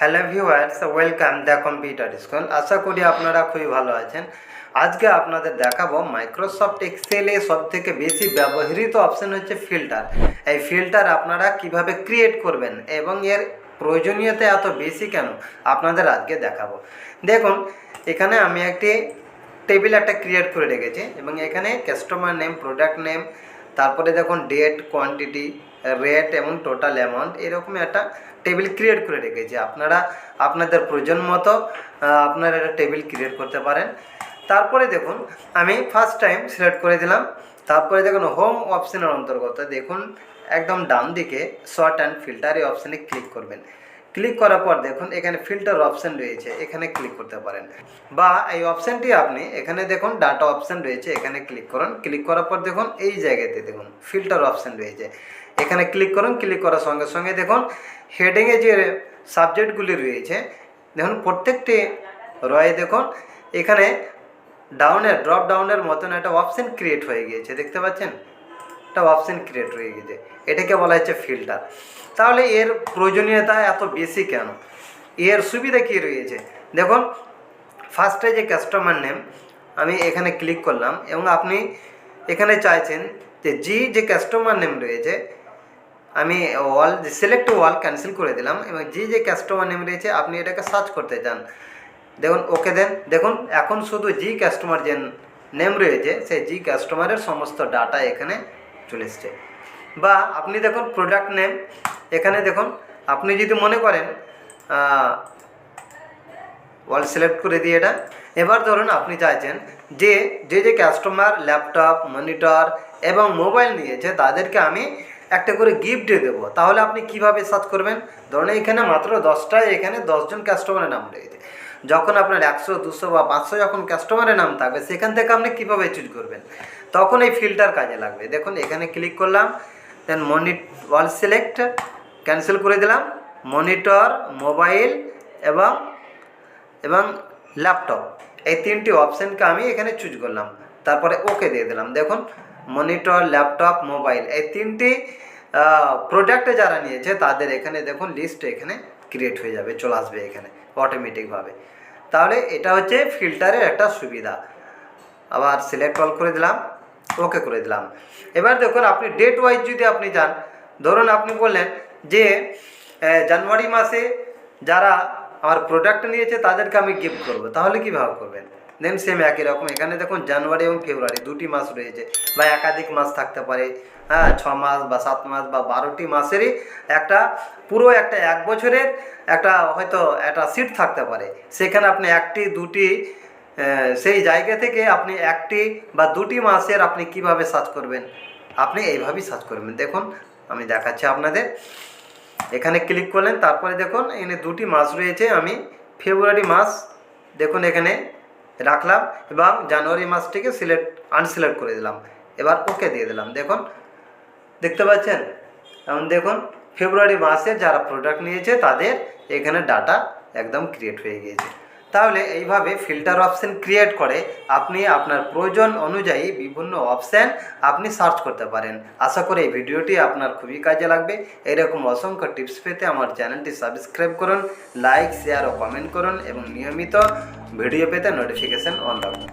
Hello viewers, welcome the computer school. আশা করি আপনারা খুবই ভালো আছেন। আজকে আপনাদের দেখাবো মাইক্রোসফট এক্সেলে সব থেকে বেশি ব্যবহৃত অপশন হচ্ছে ফিল্টার। এই ফিল্টার আপনারা কীভাবে ক্রিয়েট করবেন এবং এর প্রয়োজনীয়তা এত বেশি কেন? আপনাদের আজকে দেখাবো। দেখুন, এখানে আমি একটি টেবিল একটা ক্রিয়েট করে রেখেছি এবং এখানে কাস্টমার নেম প্রোডাক্ট নেম তারপরে দেখুন ডেট কোয়ান্টিটি রেট এবং টোটাল অ্যামাউন্ট এরকম একটা টেবিল ক্রিয়েট করে রেখেছি। আপনারা, আপনাদের প্রয়োজন মতো আপনারা একটা টেবিল ক্রিয়েট করতে পারেন। তারপরে দেখুন, আমি ফার্স্ট টাইম সিলেক্ট করে দিলাম। তারপরে দেখুন হোম অপশনের অন্তর্গত। দেখুন, একদম ডান দিকে শর্ট অ্যান্ড ফিল্টার অপশানে ক্লিক করবেন। ক্লিক করার পর দেখুন, এখানে ফিল্টার অপশন রয়েছে, এখানে ক্লিক করতে পারেন। বা এই অপশানটি আপনি, এখানে দেখুন ডাটা অপশান রয়েছে, এখানে ক্লিক করুন। ক্লিক করার পর দেখুন, এই জায়গাতে দেখুন ফিল্টার অপশন রয়েছে। এখানে ক্লিক করুন ক্লিক করার সঙ্গে সঙ্গে দেখুন হেডিংয়ে যে সাবজেক্টগুলি রয়েছে, দেখুন, প্রত্যেকটি রয়ে দেখুন, এখানে ডাউনের ড্রপ ডাউনের মতন একটা অপশন ক্রিয়েট হয়ে গিয়েছে, দেখতে পাচ্ছেন? একটা অপশন ক্রিয়েট হয়ে গিয়েছে। এটাকে বলা হচ্ছে ফিল্টার তাহলে এর প্রয়োজনীয়তা এত বেশি কেন? এর সুবিধা কী রয়েছে? দেখুন ফার্স্টে যে কাস্টমার নেম আমি এখানে ক্লিক করলাম এবং আপনি এখানে চাইছেন যে জি যে কাস্টমার নেম রয়েছে, আমি ওয়াল সিলেক্ট ওয়াল ক্যান্সেল করে দিলাম এবং জি যে কাস্টমার নেম রয়েছে, আপনি এটাকে সার্চ করতে চান। দেখুন ওকে দেন দেখুন, এখন শুধু জি কাস্টমার যে নেম রয়েছে, সেই জি কাস্টমারের সমস্ত ডাটা এখানে চলে এসছে। বা আপনি দেখুন প্রোডাক্ট নেম এখানে দেখুন, আপনি যদি মনে করেন ওয়াল সিলেক্ট করে দিয়ে এটা, এবার ধরুন আপনি চাইছেন যে যে যে কাস্টমার ল্যাপটপ মনিটর এবং মোবাইল নিয়েছে, তাদেরকে আমি একটা করে গিফট দেবো। তাহলে আপনি কীভাবে সার্চ করবেন? ধরুন এখানে মাত্র দশটায় এখানে দশজন কাস্টমারের নাম রয়েছে। যখন আপনার একশো, দুশো বা পাঁচশো যখন কাস্টমারের নাম থাকবে, সেখান থেকে আপনি কীভাবে চুজ করবেন? তখন এই ফিল্টার কাজে লাগবে। দেখুন, এখানে ক্লিক করলাম দেন মনি ওয়াল সিলেক্ট ক্যান্সেল করে দিলাম। মনিটর, মোবাইল এবং এবং ল্যাপটপ। এই তিনটি অপশানকে আমি এখানে চুজ করলাম। তারপরে ওকে দিয়ে দিলাম। দেখুন, মনিটর, ল্যাপটপ, মোবাইল এই তিনটি প্রোডাক্টে যারা নিয়েছে, তাদের এখানে দেখুন লিস্ট এখানে ক্রিয়েট হয়ে যাবে, চলে আসবে এখানে অটোমেটিকভাবে তাহলে এটা হচ্ছে ফিল্টারের একটা সুবিধা। আবার সিলেক্ট অল করে দিলাম ওকে করে দিলাম। এবার দেখুন, আপনি ডেট ওয়াইজ যদি আপনি যান, ধরুন আপনি বললেন যে জানুয়ারি মাসে যারা আমার প্রোডাক্ট নিয়েছে তাদেরকে আমি গিফট করব। তাহলে কীভাবে করবেন? দেন সেম একই রকম। এখানে দেখুন জানুয়ারি এবং ফেব্রুয়ারি দুটি মাস রয়েছে বা একাধিক মাস থাকতে পারে। হ্যাঁ ছ মাস বা সাত মাস বা বারোটি মাসেরই একটা পুরো একটা এক বছরের একটা হয়তো একটা সিট থাকতে পারে। সেখানে আপনি একটি, দুটি সেই জায়গা থেকে আপনি একটি বা দুটি মাসের আপনি কীভাবে সার্চ করবেন? আপনি এইভাবেই সার্চ করবেন। দেখুন আমি দেখাচ্ছি আপনাদের। এখানে ক্লিক করলেন, তারপরে দেখুন, এখানে দুটি মাস রয়েছে, আমি ফেব্রুয়ারি মাস দেখুন এখানে রাখলাম এবং জানুয়ারি মাসটিকে সিলেক্ট আনসিলেক্ট করে দিলাম। এবার ওকে দিয়ে দিলাম। দেখুন, দেখতে পাচ্ছেন? এখন দেখুন ফেব্রুয়ারি মাসে যারা প্রোডাক্ট নিয়েছে, তাদের এখানে ডাটা একদম ক্রিয়েট হয়ে গিয়েছে। তাহলে এইভাবে ফিল্টার অপশান ক্রিয়েট করে আপনি আপনার প্রয়োজন অনুযায়ী বিভিন্ন অপশান আপনি সার্চ করতে পারেন। আশা করি এই ভিডিওটি আপনার খুবই কাজে লাগবে। এরকম অসংখ্য টিপস পেতে আমার চ্যানেলটি সাবস্ক্রাইব করুন লাইক শেয়ার ও কমেন্ট করুন এবং নিয়মিত ভিডিও পেতে নোটিফিকেশান অন রাখুন